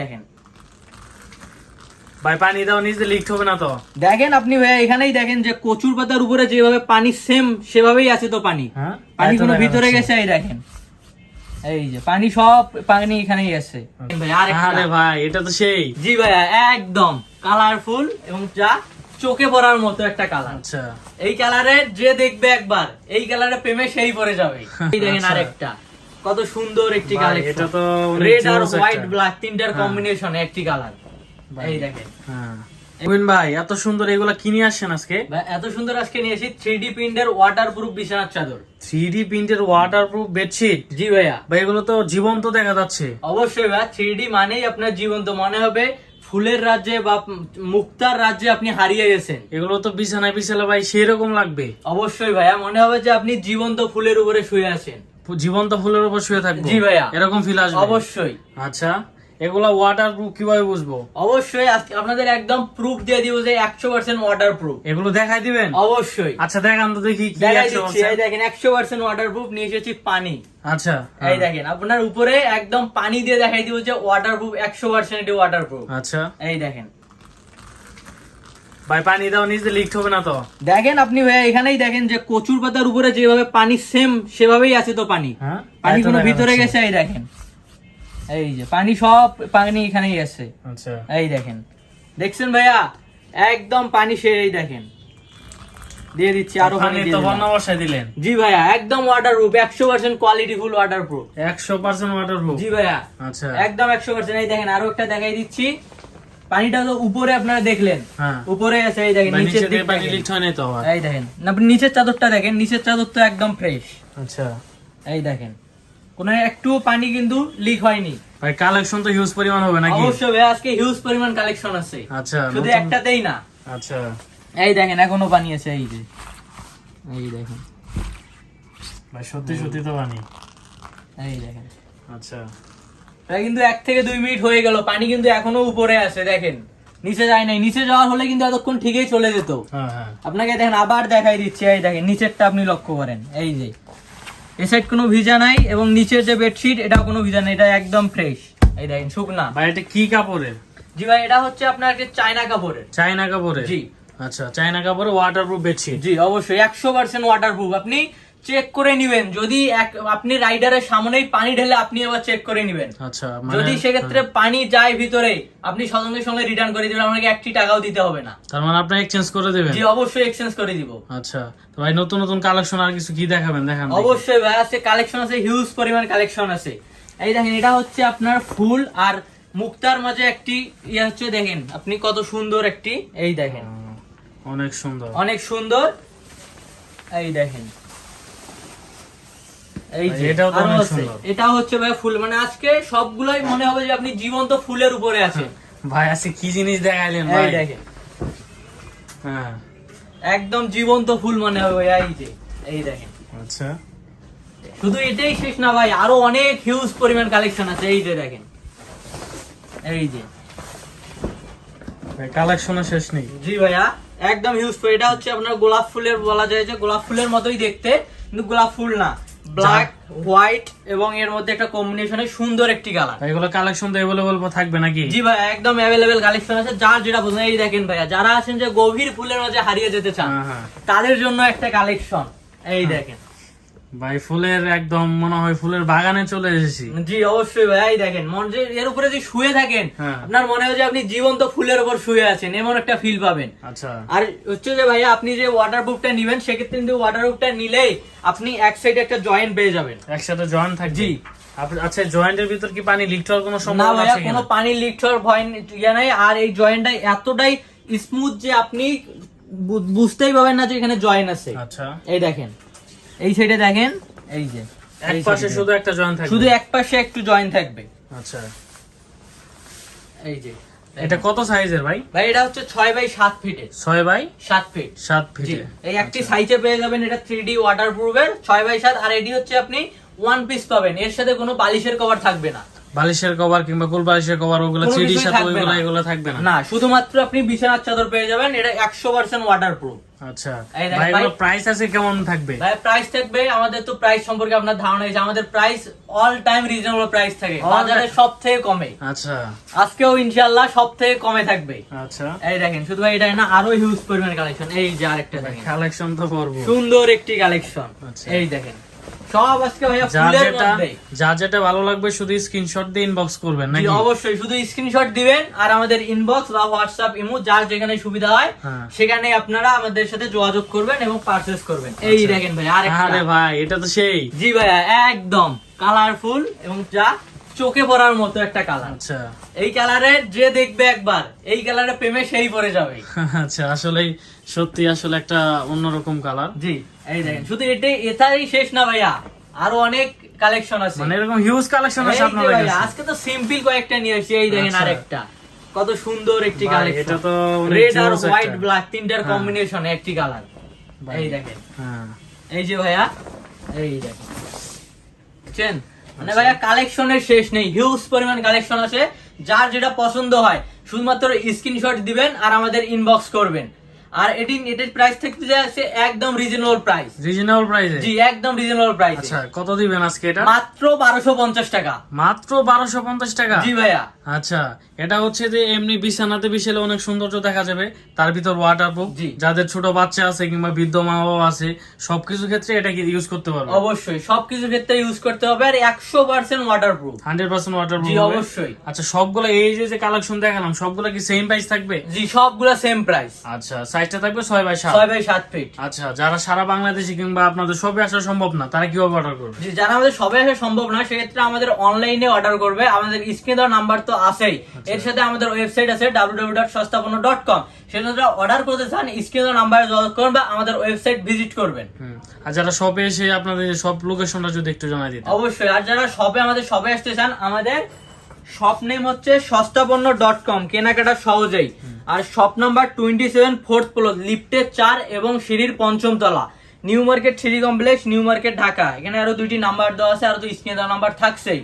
দেখেন। ভাই পানি দাও লিক হবে না তো। দেখেন আপনি এখানেই দেখেন যে কচুর পাতার উপরে যেভাবে পানি সেম সেভাবেই আছে তো পানি। হ্যাঁ পানি কোনো ভিতরে গেছে এই দেখেন। এই যে পানি সব পানি এখানেই আছে। ভাই আরে ভাই এটা তো সেই। জি একদম। কালারফুল এবং যা চোখে পড়ার মতো একটা কালার আচ্ছা। এই কালারে যে দেখবে একবার এই কালারে প্রেমে সেই পরে যাবে। এই দেখেন আচ্ছা। আরেকটা। কত সুন্দর একটি কালেকশন এটা তো রেড আর হোয়াইট ব্ল্যাক তিনটার হ্যাঁ। কম্বিনেশন একটি কালার এই দেখেন। হ্যাঁ। ভাই এত সুন্দর এগুলা কিনে আসছেন আজকে? এত সুন্দর আজকে নিয়েছি থ্রি ডি প্রিন্টের ওয়াটার প্রুফ বিছানার চাদর। থ্রি ডি প্রিন্টের ওয়াটারপ্রুফ বেডশিট জি ভাইয়া। ভাই এগুলো তো জীবন্ত দেখা যাচ্ছে। অবশ্যই ভাইয়া থ্রি ডি মানেই আপনার জীবন্ত। মনে হবে ফুলের রাজ্যে বা মুক্তার রাজ্যে আপনি হারিয়ে গেছেন। এগুলো তো বিছানায় বিছালে ভাই সেরকম লাগবে। অবশ্যই ভাইয়া মনে হবে যে আপনি জীবন্ত ফুলের উপরে শুয়ে আছেন। জীবন্ত ফুলের উপর শুয়ে থাকব। জি ভাইয়া। এরকম ফিল আসবে। অবশ্যই। আচ্ছা এগুলা ওয়াটারপ্রুফ কীভাবে বুঝব? অবশ্যই আজকে আপনাদের একদম প্রুফ দিয়ে দিব যে একশো পার্সেন্ট ওয়াটার প্রুফ এগুলো দেখাই দিবেন? অবশ্যই। আচ্ছা দেখান তো দেখি কি দেখাই 100% দিচ্ছি। এই দেখেন একশো পার্সেন্ট ওয়াটার প্রুফ নিয়ে এসেছি পানি। আচ্ছা। এই। দেখেন আপনার উপরে একদম পানি দিয়ে দেখাই দিব যে ওয়াটার প্রুফ একশো পার্সেন্ট ওয়াটার প্রুফ আচ্ছা। এই দেখেন। ভাই পানি দাও নিজে লিক হবে না তো। দেখেন আপনি ভাইয়া এখানেই দেখেন যে কচুর পাতার উপরে যেভাবে পানি সেম সেভাবেই আছে তো পানি। হ্যাঁ পানি কোনো ভিতরে গেছে এই দেখেন। এই যে পানি সব পানি এখানেই আছে। আচ্ছা। এই দেখেন। দেখছেন ভাইয়া? একদম পানি সে এই দেখেন। দিয়ে দিচ্ছি আরও পানি দিয়ে। বন্যা বসায় দিলেন। জি ভাইয়া একদম ওয়াটার প্রুফ একশো percent quality full waterproof একশো পার্সেন্ট ওয়াটারপ্রুফ জি ভাইয়া। আচ্ছা। একদম একশো পার্সেন্ট এই দেখেন আরও একটা দেখাই দিচ্ছি। পানিটা তো উপরে আপনারা দেখলেন। হ্যাঁ। উপরে আছে এই দেখেন নিচের দিক পানি। লিক হয় নাই তো আবার। এই দেখেন না, আপনি নিচের চাদরটা দেখেন নিচের চাদর তো একদম ফ্রেশ আচ্ছা। এই দেখেন কোনো একটু পানি কিন্তু লিক হয়নি। ভাই কালেকশন তো হিউজ পরিমাণ হবে নাকি? অবশ্যই ভাই আজকে হিউজ পরিমাণ কালেকশন আছে। আচ্ছা শুধু একটাতেই না। আচ্ছা। এই দেখেন এখনও পানি আছে এই যে। এই দেখেন। ভাই সত্যি সত্যি তো পানি। এই দেখেন। আচ্ছা। কিন্তু এক থেকে দুই মিনিট হয়ে গেল। পানি কিন্তু এখনও উপরে আছে দেখেন। নিচে যায় নাই। নিচে যাওয়ার হলে কিন্তু এতক্ষণ ঠিকই চলে যেত। হ্যাঁ হ্যাঁ। আপনাকে দেখেন আবার দেখাই দিচ্ছি। এই দেখেন নিচেরটা আপনি লক্ষ্য করেন। এই যে এ সাইড কোনো ভিজা নাই এবং নিচের যে বেডশিট এটা কোনো ভিজা নাই। এটা একদম ফ্রেশ এই দেখেন শুকনা। ভাই এটা কি কাপড়ের? জি ভাই এটা হচ্ছে আপনার চায়না কাপড়ের। চায়না কাপড়ের? জি। আচ্ছা চায়না কাপড়ে ওয়াটারপ্রুফ বেডশিট জি অবশ্যই। একশো পার্সেন্ট ওয়াটার প্রুফ আপনি চেক করে নিবেন। যদি আপনি রাইডারের সামনেই পানি ঢেলে আপনি আবার চেক করে নিবেন। আচ্ছা মানে যদি সেক্ষেত্রে পানি যায় ভিতরে আপনি সঙ্গে সঙ্গে রিটার্ন করে দিবেন আপনাকে একটি টাকাও দিতে হবে না। তার মানে আপনি এক্সচেঞ্জ করে দেবেন? জি অবশ্যই এক্সচেঞ্জ করে দিব। আচ্ছা তো ভাই নতুন নতুন কালেকশন আর কিছু কি দেখাবেন? দেখান অবশ্যই ভাই আছে কালেকশন আছে হিউজ পরিমাণ কালেকশন আছে। এই দেখেন এটা হচ্ছে আপনার ফুল আর মুক্তার মাঝে একটি ইয়ে হচ্ছে দেখেন আপনি কত সুন্দর একটি এই দেখেন। অনেক সুন্দর। অনেক সুন্দর। এই দেখেন। এই যে এটাও আরও অনেক আছে। এটা হচ্ছে ভাই ফুল মানে আজকে সবগুলোই মনে হবে যে আপনি জীবন্ত ফুলের উপরে আছেন। ভাই আজকে কি জিনিস দেখাইলেন ভাই? দেখেন। হ্যাঁ। একদম জীবন্ত ফুল মনে হবে ভাই, এই যে এই দেখেন। আচ্ছা। শুধু এটাই শেষ না ভাই আরও অনেক হিউজ পরিমাণ কালেকশন আছে এই যে দেখেন। এই যে। ভাই কালেকশনের শেষ নেই। জি ভাইয়া একদম হিউজ এটা হচ্ছে আপনার গোলাপ ফুলের বলা যায় যে গোলাপ ফুলের মতোই দেখতে কিন্তু গোলাপ ফুল না। ব্ল্যাক হোয়াইট এবং এর মধ্যে একটা কম্বিনেশনে সুন্দর একটি কালার এগুলো কালেকশন তো অ্যাভেলেবল থাকবে নাকি? জি ভাই একদম অ্যাভেলেবেল কালেকশন আছে। যার যেটা পছন্দ এই দেখেন ভাইয়া যারা আছেন যে গভীর ফুলের মাঝে হারিয়ে যেতে চান হ্যাঁ হ্যাঁ। তাদের জন্য একটা কালেকশন এই দেখেন। ভাই ফুলের একদম মনে হয় ফুলের বাগানে চলে এসেছি। জি অবশ্যই ভাই। দেখেন মন যে এর উপরে যে শুয়ে থাকেন হ্যাঁ। আপনার মনে হয় যে আপনি জীবন্ত ফুলের উপর শুয়ে আছেন এমন একটা ফিল পাবেন। আচ্ছা। আর হচ্ছে যে ভাইয়া আপনি যে ওয়াটার প্রুফটা নিবেন সেক্ষেত্রে কিন্তু ওয়াটার প্রুফটা নিলেই আপনি এক সাইডে একটা জয়েন্ট পেয়ে যাবেন। একসাথে জয়েন্ট থাকবে? জি। আচ্ছা জয়েন্টের ভিতর কি পানি লিক হওয়ার কোনো না সম্ভাবনা আছে কোনো কিনা? পানি লিক হওয়ার ভয় নেই, নাই। আর এই জয়েন্টটা এতটাই স্মুথ যে আপনি বুঝতেই পাবেন না যে এখানে জয়েন আছে। আচ্ছা। এই দেখেন। এই সাইডে দেখেন এই যে এক পাশে শুধু একটা জয়েন্ট থাকবে? শুধু এক পাশে একটু জয়েন থাকবে। আচ্ছা। এই যে এটা কত সাইজের ভাই? ভাই এটা হচ্ছে ছয় বাই সাত ফিটের ছয় বাই সাত ফিট সাত জি ফিটে এই একটি সাইজে পেয়ে যাবেন এটা থ্রি ডি ওয়াটার প্রুফের ছয় বাই সাত আর এটি হচ্ছে আপনি ওয়ান পিস পাবেন। এর সাথে কোনো বালিশের কভার থাকবে না। বালিশের কভার কিংবা কুল বালিশের কভার ওগুলো চিডির সাথে না। এগুলো থাকবে না? না শুধুমাত্র আপনি বিছানার চাদর পেয়ে যাবেন এটা একশো পার্সেন্ট ওয়াটার প্রুফ আচ্ছা। ভাই এগুলো প্রাইস আছে কেমন থাকবে? ভাই প্রাইস থাকবে আমাদের তো প্রাইস সম্পর্কে আপনার ধারণা আছে। আমাদের price all time reasonable price থাকে। বাজারে সব থেকে কমে। আচ্ছা। আজকেও ইনশাআল্লাহ সব থেকে কমে থাকবে। আচ্ছা। এই দেখেন শুধু ভাই এটা না আরও হিউজ পরিমাণ কালেকশন এই যে আরেকটা দেখেন। কালেকশন তো করব। সুন্দর একটি কালেকশন আচ্ছা। এই দেখেন। সব আজকে ভাইয়া ফুলের মধ্যে। যা যেটা ভালো লাগবে শুধু স্ক্রিনশট দিয়ে ইনবক্স করবেন নাকি? অবশ্যই শুধু স্ক্রিনশট দিবেন আর আমাদের ইনবক্স বা হোয়াটসঅ্যাপ ইমো যার যেখানে সুবিধা হয় হ্যাঁ। সেখানে আপনারা আমাদের সাথে যোগাযোগ করবেন এবং পারচেজ করবেন। এই আচ্ছা। দেখেন ভাই আরে ভাই এটা তো সেই। জি ভাইয়া একদম কালারফুল এবং যা চোখে পড়ার মতো একটা কালার আচ্ছা। এই কালারের যে দেখবে একবার এই কালারে প্রেমে সেই পরে যাবে। আচ্ছা আসলেই সত্যি আসলে একটা অন্যরকম কালার জি। এই দেখেন শুধু এটাই এটাই শেষ না ভাইয়া। আরও অনেক কালেকশন আছে। মানে এরকম হিউজ কালেকশন আছে আপনাদের কাছে। আজকে তো সিম্পল কয়েকটা নিয়ে আসছি এই দেখেন আচ্ছা। আরেকটা। কত সুন্দর একটি কালেকশন এটা তো রেড আর হোয়াইট ব্ল্যাক তিনটার হ্যাঁ। কম্বিনেশন একটি কালার এই দেখেন। হ্যাঁ। এই যে ভাইয়া এই দেখেন। বুঝছেন? মানে ভাইয়া কালেকশনের শেষ নেই হিউজ পরিমাণ কালেকশন আছে। যার যেটা পছন্দ হয় শুধুমাত্র স্ক্রিনশট দিবেন আর আমাদের ইনবক্স করবেন। আর এটি এটার প্রাইস থাকতে যাচ্ছে একদম রিজনেবল প্রাইস রিজনেবল প্রাইসে জি একদম রিজনেবল প্রাইস আচ্ছা কত দিবেন আজকে এটা? মাত্র বারোশো পঞ্চাশ টাকা। মাত্র বারোশো পঞ্চাশ টাকা? জি ভাইয়া। আচ্ছা এটা হচ্ছে যে এমনি বিছানাতে বিছালে অনেক সৌন্দর্য দেখা যাবে তার ভিতর ওয়াটার প্রুফ যাদের ছোট বাচ্চা আছে কিংবা বৃদ্ধ মা বাবা আছে সবকিছু ক্ষেত্রে এটা কি ইউজ করতে পারবে? অবশ্যই সবকিছু ক্ষেত্রে ইউজ করতে হবে আর একশো percent waterproof hundred percent water জি প্রুফ অবশ্যই। আচ্ছা সবগুলো এই যে যে কালেকশন দেখালাম সবগুলো কি সেম প্রাইস থাকবে? জি সবগুলা সেম প্রাইস আচ্ছা সাইজটা থাকবে ছয় বাই সাত। ছয় বাই সাত ফিট আচ্ছা যারা সারা বাংলাদেশে কিংবা আপনাদের সবে আসা সম্ভব না তারা কীভাবে অর্ডার করবে? জি যারা আমাদের সবাই আসা সম্ভব না সেক্ষেত্রে আমাদের অনলাইনে অর্ডার করবে। আমাদের স্ক্রিনে দেওয়ার নাম্বার তো আছেই। আচ্ছা। এর সাথে আমাদের ওয়েবসাইট আছে www.সস্তাপন্ন.com সেটা যারা অর্ডার করতে চান স্ক্রিনে দেওয়ার নাম্বারে যোগাযোগ করবেন বা আমাদের ওয়েবসাইট ভিজিট করবেন। আর যারা শপে এসে আপনাদের সব লোকেশনটা যদি একটু জানাই দিতে অবশ্যই। আর যারা শপে আমাদের শপে আসতে চান আমাদের শপ নেম হচ্ছে সস্তাপন্ন ডট কম কেনাকাটা সহজেই। আর shop number twenty seven fourth floor লিফটের চার এবং সিঁড়ির পঞ্চম তলা। নিউ মার্কেট সিঁড়ি কমপ্লেক্স নিউ মার্কেট ঢাকা এখানে আরও দুইটি নাম্বার দেওয়া আছে আরও তো স্ক্রিনে দেওয়া নাম্বার থাকছেই।